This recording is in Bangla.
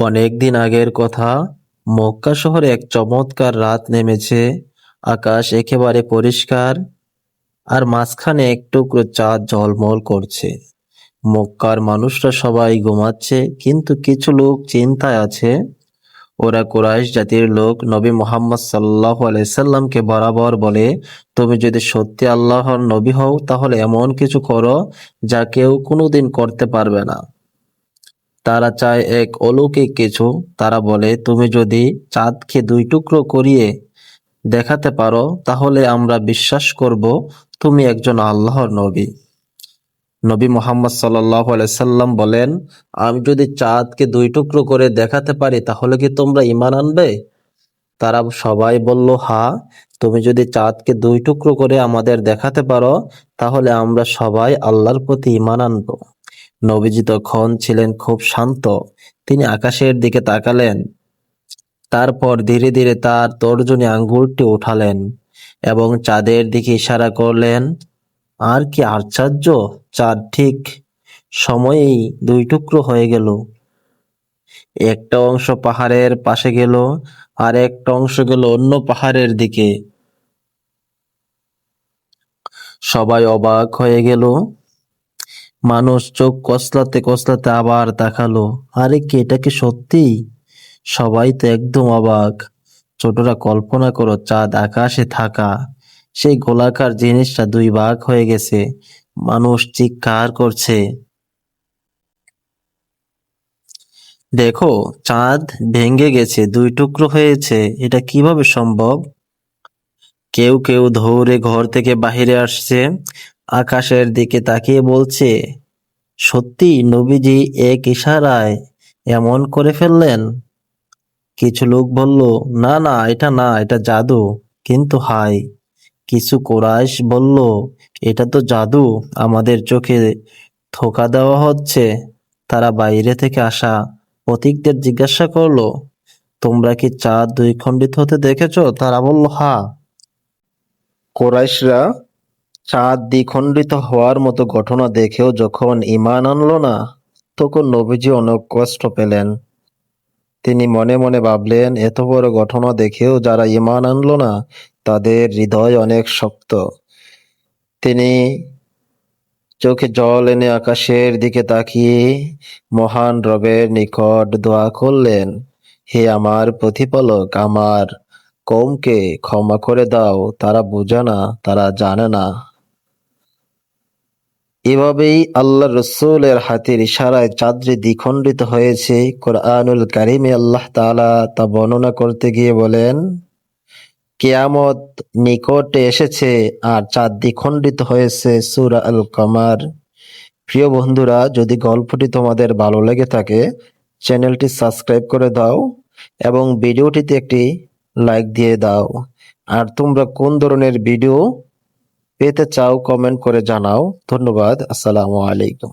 অনেক দিন আগের কথা, মক্কা শহরে এক চমৎকার রাত নেমেছে। আকাশ একেবারে পরিষ্কার আর মাঝখানে এক টুকরো চাঁদ ঝলমল করছে। মক্কার মানুষরা সবাই ঘুমাচ্ছে, কিন্তু কিছু লোক চিন্তায় আছে। ওরা কুরাইশ জাতির লোক, নবী মোহাম্মদ সাল্লাহ আলাইসাল্লামকে বরাবর বলে, তুমি যদি সত্যি আল্লাহর নবী হও, তাহলে এমন কিছু করো যা কেউ কোনোদিন করতে পারবে না। তারা চায় এক অলৌকিক কিছু। তারা বলে, তুমি যদি চাঁদকে দুই টুকরো করিয়ে দেখাতে পারো, তাহলে আমরা বিশ্বাস করব তুমি একজন আল্লাহর নবী। নবী মোহাম্মদ সাল্লাম বলেন, আমি যদি চাঁদকে দুই টুকরো করে দেখাতে পারি, তাহলে কি তোমরা ইমান আনবে? তারা সবাই বলল, হা, তুমি যদি চাঁদকে দুই টুকরো করে আমাদের দেখাতে পারো, তাহলে আমরা সবাই আল্লাহর প্রতি ইমান আনব। নবীজি তখন ছিলেন খুব শান্ত। তিনি আকাশের দিকে তাকালেন। তারপর ধীরে ধীরে তার তর্জনী আঙ্গুলটি উঠালেন এবং চাঁদের দিকে ইশারা করলেন, আর কি আশ্চর্য, চাঁদ ঠিক সময়েই দুই টুকরো হয়ে গেল। একটা অংশ পাহাড়ের পাশে গেল, আর একটা অংশ গেল অন্য পাহাড়ের দিকে। সবাই অবাক হয়ে গেল। মানুষ চোখ কসলাতে কসলাতে আবার তাকালো আরে কি এটা কি সত্যি? সবাই তো একদম অবাক। ছোটরা কল্পনা করো চাঁদ আকাশে থাকা, সেই গোলাকার জিনিসটা দুই ভাগ হয়ে গেছে। মানুষ চিৎকার করছে। দেখো, চাঁদ ভেঙে গেছে, দুই টুকরো হয়েছে, এটা কীভাবে সম্ভব? কেউ কেউ ধৌরে ঘর থেকে বাহিরে আসছে আকাশের দিকে তাকিয়ে বলছে, সত্যি নবীজি এক ইশারায় এমন করে ফেললেন? কিছু লোক বলল, না না, এটা না, এটা জাদু। কিন্তু হাই, কিছু কোরাইশ বলল, এটা তো জাদু, আমাদের চোখে ধোকা দেওয়া হচ্ছে। তারা বাইরে থেকে আসা পথিকদের জিজ্ঞাসা করল, তোমরা কি চাঁদ দুই খণ্ডিত হতে দেখেছ? তারা বলল হা কোরাইশরা চাঁদ দ্বিখণ্ডিত হওয়ার মতো ঘটনা দেখেও যখন ইমান আনলো না, তখন নবীজি অনেক কষ্ট পেলেন। তিনি মনে মনে ভাবলেন, এত বড় ঘটনা দেখেও যারা ইমান আনলো না, তাদের হৃদয় অনেক শক্ত। তিনি চোখে জল এনে আকাশের দিকে তাকিয়ে মহান রবের নিকট দোয়া করলেন, হে আমার প্রতিপালক, আমার কমকে ক্ষমা করে দাও, তারা বোঝে না, তারা জানে না। এভাবেই আল্লাহ রসুলের হাতের ইশারায় চাঁদরি দ্বিখণ্ডিত হয়েছে। কোরআনুল কারিমে আল্লাহ তাআলা তা বর্ণনা করতে গিয়ে বলেন, কেয়ামত নিকটে এসেছে আর চাঁদ দ্বিখণ্ডিত হয়েছে সূরা আল কমার প্রিয় বন্ধুরা, যদি গল্পটি তোমাদের ভালো লেগে থাকে, চ্যানেলটি সাবস্ক্রাইব করে দাও এবং ভিডিওটিতে একটি লাইক দিয়ে দাও। আর তোমরা কোন ধরনের ভিডিও পেতে চাও কমেন্ট করে জানাও। ধন্যবাদ আসসালামু আলাইকুম।